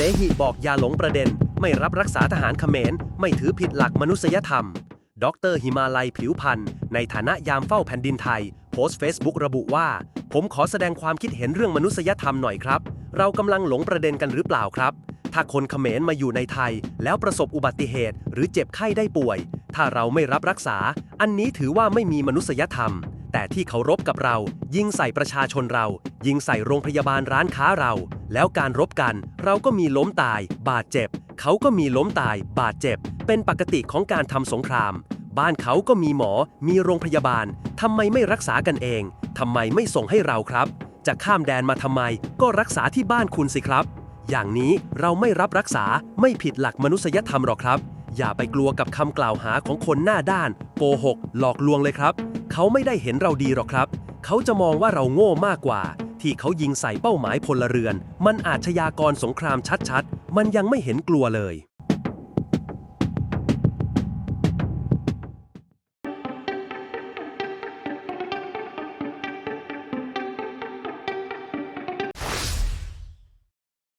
เสหิบอกอย่าหลงประเด็น ไม่รับรักษาทหารเขมร ไม่ถือผิดหลักมนุษยธรรม ดรหิมาลัยผิวพันธ์ในฐานะยามเฝ้าแผ่นดินไทย โพสต์เฟซบุ๊กระบุว่า ผมขอแสดงความคิดเห็นเรื่องมนุษยธรรมหน่อยครับ เรากำลังหลงประเด็นกันหรือเปล่าครับ ถ้าคนเขมรมาอยู่ในไทย แล้วประสบอุบัติเหตุ หรือเจ็บไข้ได้ป่วย ถ้าเราไม่รับรักษา อันนี้ถือว่าไม่มีมนุษยธรรม แต่ที่เขารบกับเรา ยิงใส่ประชาชนเรา ยิงใส่โรงพยาบาลร้านค้าเรา แล้วการรบกัน เราก็มีล้มตาย บาดเจ็บ เขาก็มีล้มตาย บาดเจ็บ เป็นปกติของการทำสงคราม บ้านเขาก็มีหมอ มีโรงพยาบาลทำไมไม่รักษากันเองทำไมไม่ส่งให้เราครับ จะข้ามแดนมาทำไม ก็รักษาที่บ้านคุณสิครับ อย่างนี้เราไม่รับรักษาไม่ผิดหลักมนุษยธรรมหรอกครับ อย่าไปกลัวกับคำกล่าวหาของคนหน้าด้าน โกหก หลอกลวงเลยครับ เขาไม่ได้เห็นเราดีหรอกครับ เขาจะมองว่าเราโง่มากกว่า ที่เขายิงใส่เป้าหมายพลเรือน มันอาชญากรสงครามชัดๆ มันยังไม่เห็นกลัวเลย